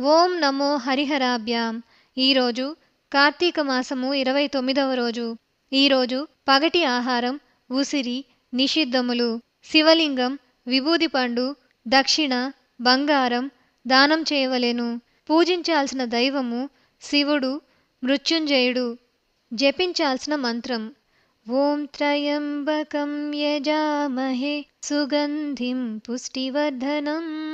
ఓం నమో హరిహరాభ్యాం. ఈరోజు కార్తీక మాసము ఇరవై తొమ్మిదవ రోజు. ఈరోజు పగటి ఆహారం ఉసిరి నిషిద్ధములు శివలింగం విభూది పండు దక్షిణ బంగారం దానం చేయవలెను. పూజించాల్సిన దైవము శివుడు మృత్యుంజయుడు. జపించాల్సిన మంత్రం ఓం త్రయంబకం యజామహే. సుగంధిం పుష్టివర్ధనం.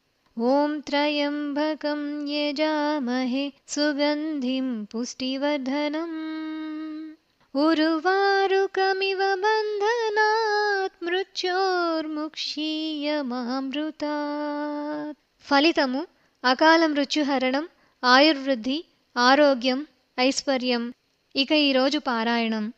ఓం త్రయంబకం యజామహే సుగంధిం పుష్టివర్ధనం ఉరువారుకమివ బంధనాత్ మృత్యోర్ముక్షీయమామృతాత్ ఫలితము అకాల మృత్యుహరణం ఆయుర్వృద్ధి ఆరోగ్యం ఐశ్వర్యం ఇక ఈరోజు పారాయణం.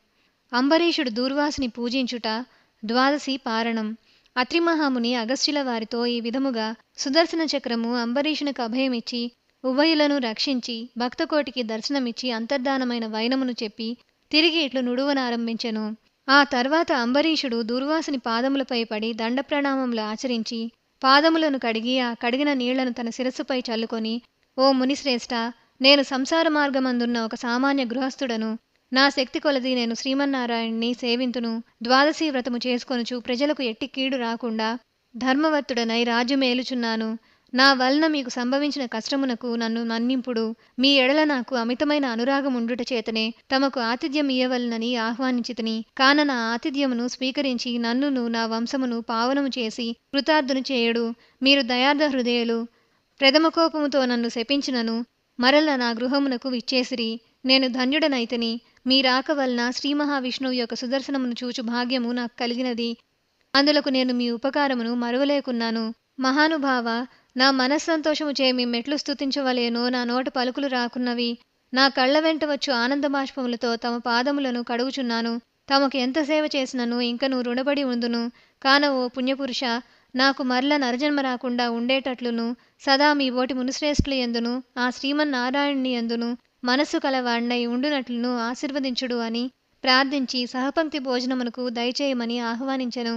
అంబరీషుడు దూర్వాసుని పూజించుట ద్వాదశి పారణం. అత్రిమహాముని అగస్త్యుల వారితో ఈ విధముగా సుదర్శన చక్రము అంబరీషునికి అభయమిచ్చి ఉభయులను రక్షించి భక్తకోటికి దర్శనమిచ్చి అంతర్ధానమైన వైనమును చెప్పి తిరిగి ఇట్లు నుడువనారంభించెను. ఆ తర్వాత అంబరీషుడు దూర్వాసుని పాదములపై పడి దండ ప్రణామములు ఆచరించి పాదములను కడిగి ఆ కడిగిన నీళ్ళను తన శిరస్సుపై చల్లుకొని ఓ మునిశ్రేష్ఠ నేను సంసార మార్గమందున్న ఒక సామాన్య గృహస్థుడను నా శక్తి కొలది నేను శ్రీమన్నారాయణ్ణి సేవింతును. ద్వాదశీ వ్రతము చేసుకొనుచు ప్రజలకు ఎట్టి కీడు రాకుండా ధర్మవర్తుడనై రాజ్యమేలుచున్నాను నా వలన మీకు సంభవించిన కష్టమునకు నన్ను మన్నింపుడు. మీ ఎడల నాకు అమితమైన అనురాగముండుట చేతనే తమకు ఆతిథ్యం ఇయ్యవలనని ఆహ్వానించితిని. కాన నా ఆతిథ్యమును స్వీకరించి నన్నును నా వంశమును పావనము చేసి కృతార్థును చేయుడు. మీరు దయార్థ హృదయులు ప్రథమకోపముతో నన్ను శపించినను. మరల నా గృహమునకు విచ్చేసిరి. నేను ధన్యుడనైతిని. మీ రాక వలన శ్రీ మహావిష్ణువు యొక్క సుదర్శనమును చూచు భాగ్యము నాకు కలిగినది. అందులకు నేను మీ ఉపకారమును మరువలేకున్నాను. మహానుభావ నా మనస్సంతోషము చే మీ మెట్లు స్థుతించవలేనో నా నోట పలుకులు రాకున్నవి. నా కళ్ళ వెంట వచ్చు ఆనందబాష్పములతో తమ పాదములను కడుగుచున్నాను. తమకు ఎంత సేవ చేసినను ఇంకను రుణపడి ఉందును. కాన ఓ పుణ్యపురుష నాకు మరల నరజన్మ రాకుండా ఉండేటట్లును సదా మీ ఓటి మునుశ్రేష్ఠులు ఎందును ఆ శ్రీమన్నారాయణుని ఎందును మనస్సు కలవాణ్ణై ఉండునట్లును ఆశీర్వదించుడు అని ప్రార్థించి సహపంక్తి భోజనమునకు దయచేయమని ఆహ్వానించెను.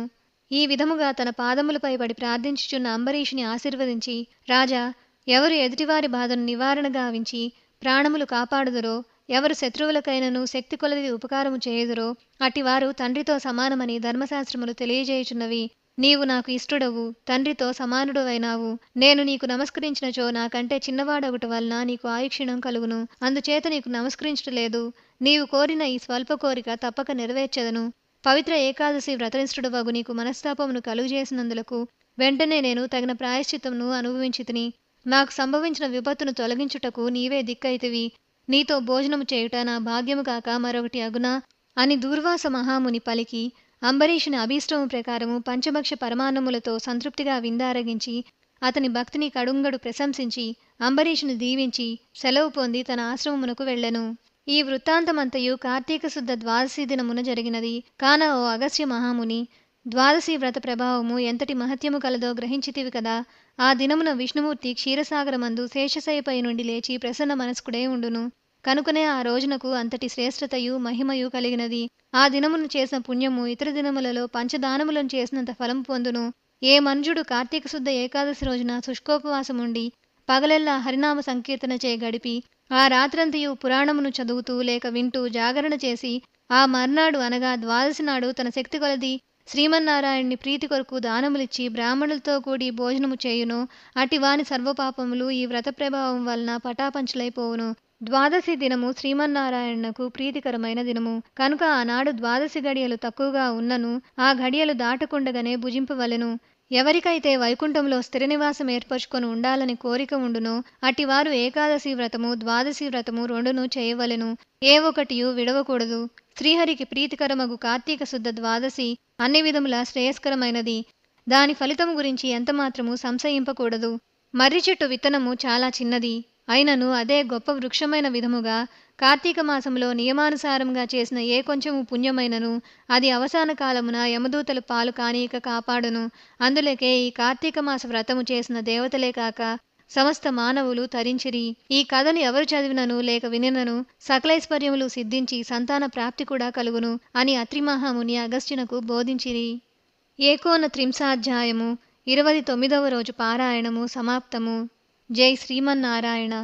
ఈ విధముగా తన పాదములపై పడి ప్రార్థించుచున్న అంబరీషుని ఆశీర్వదించి రాజా ఎవరు ఎదుటివారి బాధను నివారణ గావించి ప్రాణములు కాపాడుదురో ఎవరు శత్రువులకైనను శక్తి కొలది ఉపకారము చేయుదురో అటివారు తండ్రితో సమానమని ధర్మశాస్త్రములు తెలియజేయుచున్నవి. నీవు నాకు ఇష్టడవు తండ్రితో సమానుడవైనావు. నేను నీకు నమస్కరించినచో నాకంటే చిన్నవాడొకటి వలన నీకు ఆయుక్షీణం కలుగును. అందుచేత నీకు నమస్కరించటలేదు నీవు కోరిన ఈ స్వల్ప కోరిక తప్పక నెరవేర్చెదను. పవిత్ర ఏకాదశి వ్రతనిష్ఠుడవగు నీకు మనస్తాపమును కలుగజేసినందులకు వెంటనే నేను తగిన ప్రాయశ్చిత్తమును అనుభవించితిని. నాకు సంభవించిన విపత్తును తొలగించుటకు నీవే దిక్కైతివి నీతో భోజనము చేయుట నా భాగ్యము కాక మరొకటి అగునా? అని దూర్వాస మహాముని పలికి అంబరీషుని అభీష్టము ప్రకారము పంచభక్ష పరమాన్నములతో సంతృప్తిగా విందారగించి అతని భక్తిని కడుంగడు ప్రశంసించి అంబరీషుని దీవించి సెలవు పొంది తన ఆశ్రమమునకు వెళ్ళెను. ఈ వృత్తాంతమంతయు కార్తీక శుద్ధ ద్వాదశి దినమున జరిగినది. కాన ఓ అగస్త్య మహాముని ద్వాదశి వ్రత ప్రభావము ఎంతటి మహత్యము కలదో గ్రహించితివి కదా. ఆ దినమున విష్ణుమూర్తి క్షీరసాగరమందు శేషశయపై నుండి లేచి ప్రసన్న మనస్కుడే ఉండును. కనుకనే ఆ రోజునకు అంతటి శ్రేష్టతయు మహిమయు కలిగినది. ఆ దినమును చేసిన పుణ్యము ఇతర దినములలో పంచదానములను చేసినంత ఫలం పొందును. ఏ మనుజుడు కార్తీక శుద్ధ ఏకాదశి రోజున శుష్కోపవాసముండి పగలెల్లా హరినామ సంకీర్తన చే గడిపి ఆ రాత్రంతయు పురాణమును చదువుతూ లేక వింటూ జాగరణ చేసి ఆ మర్నాడు అనగా ద్వాదశి నాడు తన శక్తి కొలది శ్రీమన్నారాయణ్ణి ప్రీతి కొరకు దానములిచ్చి బ్రాహ్మణులతో కూడి భోజనము చేయును. అటి వాని సర్వపాపములు ఈ వ్రత ప్రభావం వలన పటాపంచలైపోవును. ద్వాదశి దినము శ్రీమన్నారాయణకు ప్రీతికరమైన దినము. కనుక ఆనాడు ద్వాదశి గడియలు తక్కువగా ఉన్నను. ఆ గడియలు దాటకుండగానే భుజింపవలెను. ఎవరికైతే వైకుంఠంలో స్థిర నివాసం ఏర్పరచుకొని ఉండాలని కోరిక ఉండునో అటివారు ఏకాదశి వ్రతము ద్వాదశి వ్రతము రెండును చేయవలెను. ఏ ఒకటియు విడవకూడదు. శ్రీహరికి ప్రీతికరమగు కార్తీక శుద్ధ ద్వాదశి అన్ని విధముల శ్రేయస్కరమైనది. దాని ఫలితము గురించి ఎంతమాత్రము సంశయింపకూడదు. మర్రి చెట్టు విత్తనము చాలా చిన్నది. అయినను అదే గొప్ప వృక్షమైన విధముగా కార్తీక మాసంలో నియమానుసారంగా చేసిన ఏ కొంచెము పుణ్యమైనను అది అవసాన కాలమున యమదూతలు పాలు కానీయక కాపాడును. అందులకే ఈ కార్తీక మాస వ్రతము చేసిన దేవతలే కాక సమస్త మానవులు తరించిరి. ఈ కథను ఎవరు చదివినను లేక వినినను సకలైశ్వర్యములు సిద్ధించి సంతాన ప్రాప్తి కూడా కలుగును అని అత్రిమహాముని అగస్త్యునకు బోధించిరి. ఏకోన త్రింశాధ్యాయము ఇరవై తొమ్మిదవ రోజు పారాయణము సమాప్తము. ಜೈ ಶ್ರೀಮನ್ನಾರಾಯಣ